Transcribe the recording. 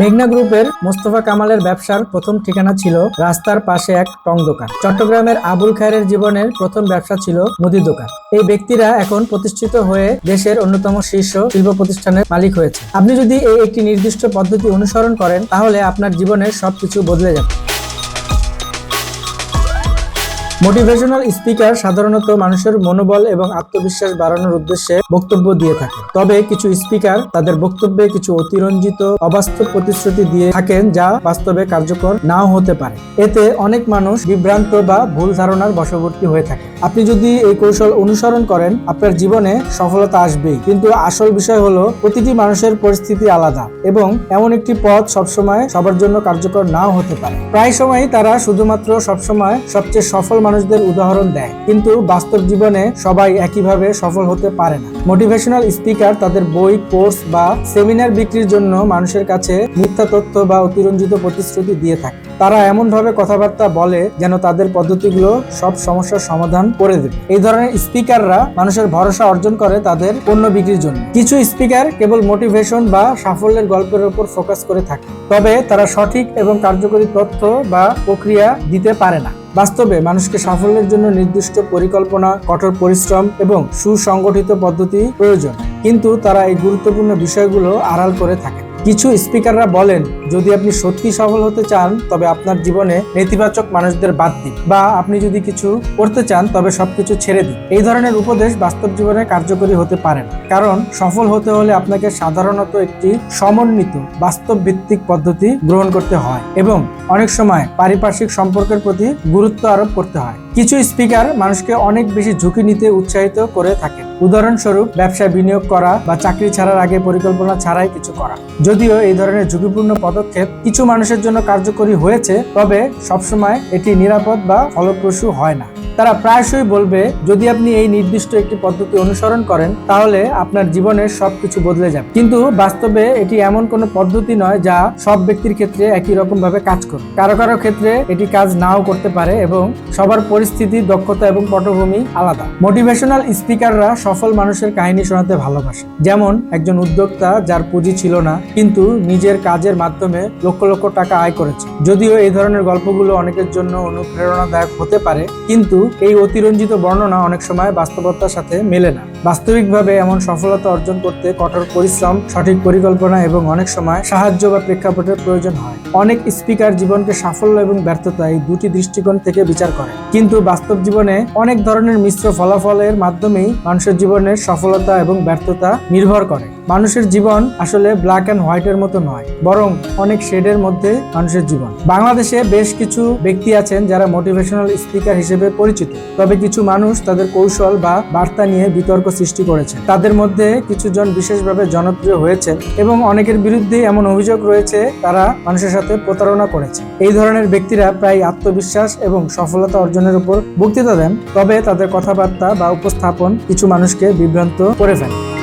মেঘনা গ্রুপের মোস্তফা কামালের ব্যবসার প্রথম ঠিকানা ছিল রাস্তার পাশে এক টং দোকান। চট্টগ্রামের আবুল খায়ের জীবনের প্রথম ব্যবসা ছিল মুদি দোকান। এই ব্যক্তিরা এখন প্রতিষ্ঠিত হয়ে দেশের অন্যতম শীর্ষ শিল্প প্রতিষ্ঠানের মালিক হয়েছে। আপনি যদি এই একটি নির্দিষ্ট পদ্ধতি অনুসরণ করেন, তাহলে আপনার জীবনের সবকিছু বদলে যাবে। মোটিভেশনাল স্পিকার সাধারণত মানুষের মনোবল এবং আত্মবিশ্বাস বাড়ানোর উদ্দেশ্যে বক্তব্য দিয়ে থাকে। তবে কিছু স্পিকার তাদের বক্তব্যে কিছু অতিরঞ্জিত, অবাস্তব প্রতিশ্রুতি দিয়ে থাকেন যা বাস্তবে কার্যকর নাও হতে পারে। এতে অনেক মানুষ বিভ্রান্ত বা ভুল ধারণার বশবর্তী হয়ে থাকে। আপনি যদি এই কৌশল অনুসরণ করেন, আপনার জীবনে সফলতা আসবেই। কিন্তু আসল বিষয় হলো, প্রতিটি মানুষের পরিস্থিতি আলাদা এবং এমন একটি পথ সবসময় সবার জন্য কার্যকর নাও হতে পারে। প্রায় সময় তারা শুধুমাত্র সবসময় সবচেয়ে সফল মানুষদের উদাহরণ দেয়। কিন্তু বাস্তব জীবনে সবাই একইভাবে সফল হতে পারে না। মোটিভেশনাল স্পিকার তাদের বই, কোর্স বা সেমিনার বিক্রির জন্য মানুষের কাছে মিথ্যা তথ্য বা অতিরঞ্জিত প্রতিশ্রুতি দিয়ে থাকে। তারা এমনভাবে কথাবার্তা বলে যেন তাদের পদ্ধতিগুলো সব সমস্যার সমাধান করে দেবে। এই ধরনের স্পিকাররা মানুষের ভরসা অর্জন করে তাদের পণ্য বিক্রির জন্য। কিছু স্পিকার কেবল মোটিভেশন বা সাফল্যের গল্পের উপর ফোকাস করে থাকে। তবে তারা সঠিক এবং কার্যকরী তথ্য বা প্রক্রিয়া দিতে পারে না। বাস্তবে মানুষকে সাফল্যের জন্য নির্দিষ্ট পরিকল্পনা, কঠোর পরিশ্রম এবং সুসংগঠিত পদ্ধতি প্রয়োজন। কিন্তু তারা এই গুরুত্বপূর্ণ বিষয়গুলো আড়াল করে থাকে কিছু স্পিকাররা বলেন যদি আপনি সত্যি সফল হতে চান, তবে আপনার জীবনে নেতিবাচক মানুষদের বাদ দিন। বা আপনি যদি কিছু করতে চান, তবে সবকিছু ছেড়ে দিন। এই ধরনের উপদেশ বাস্তব জীবনে কার্যকরী হতে পারে না। কারণ, সফল হতে হলে আপনাকে সাধারণত একটি সমন্বিত বাস্তব ভিত্তিক পদ্ধতি গ্রহণ করতে হয় এবং অনেক সময় পারিপার্শ্বিক সম্পর্কের প্রতি গুরুত্ব আরোপ করতে হয়। কিছু স্পিকার মানুষকে অনেক বেশি ঝুঁকি নিতে উৎসাহিত করে থাকেন। উদাহরণস্বরূপ ব্যবসায় বিনিয়োগ করা বা চাকরি ছাড়ার আগে পরিকল্পনা ছাড়াই কিছু করা। যদিও এই ধরনের ঝুঁকিপূর্ণ পদক্ষেপ কিছু মানুষের জন্য কার্যকরী হয়েছে তবে সবসময় এটি নিরাপদ বা ফলপ্রসূ হয় না। তারা প্রায়শই বলবে, যদি আপনি এই নির্দিষ্ট একটি পদ্ধতি অনুসরণ করেন, তাহলে আপনার জীবনের সবকিছু বদলে যাবে। কিন্তু বাস্তবে এটি এমন কোনো পদ্ধতি নয় যা সব ব্যক্তির ক্ষেত্রে একই রকম ভাবে কাজ করে কারও কারও ক্ষেত্রে এটি কাজ নাও করতে পারে এবং সবার পরিস্থিতি, দক্ষতা এবং পটভূমি আলাদা। মোটিভেশনাল স্পিকাররা সফল মানুষের কাহিনী শোনাতে ভালোবাসে। যেমন একজন উদ্যোক্তা যার পুঁজি ছিল না, কিন্তু নিজের কাজের মাধ্যমে লক্ষ লক্ষ টাকা আয় করেছে। যদিও এই ধরনের গল্পগুলো অনেকের জন্য অনুপ্রেরণাদায়ক হতে পারে, কিন্তু এই অতিরঞ্জিত বর্ণনা অনেক সময় বাস্তবতার সাথে মেলে না। বাস্তবিকভাবে এমন সফলতা অর্জন করতে কঠোর পরিশ্রম, সঠিক পরিকল্পনা এবং অনেক সময় সাহায্য বা প্রেক্ষাপটের প্রয়োজন হয়। অনেক স্পিকার জীবনকে সাফল্য এবং ব্যর্থতা এই দুটি দৃষ্টিকোণ থেকে বিচার করে। কিন্তু বাস্তব জীবনে অনেক ধরনের মিশ্র ফলাফলের মাধ্যমেই মানুষের জীবনের সফলতা এবং ব্যর্থতা নির্ভর করে। মানুষের জীবন আসলে ব্ল্যাক অ্যান্ড হোয়াইটের মতো নয়, বরং অনেক শেডের মধ্যে মানুষের জীবন। বাংলাদেশে বেশ কিছু ব্যক্তি আছেন যারা মোটিভেশনাল স্পিকার হিসেবে পরিচিত। তবে কিছু মানুষ তাদের কৌশল বা বার্তা নিয়ে বিতর্ক সৃষ্টি করেছে তাদের মধ্যে কিছু জন বিশেষভাবে জনপ্রিয় হয়েছে এবং অনেকের বিরুদ্ধে এমন অভিযোগ রয়েছে, তারা মানুষের সাথে প্রতারণা করেছে এই ধরনের ব্যক্তিরা প্রায় আত্মবিশ্বাস এবং সফলতা অর্জনের উপর বক্তৃতা দেন, তবে তাদের কথাবার্তা বা উপস্থাপন কিছু মানুষকে বিভ্রান্ত করে ফেলে।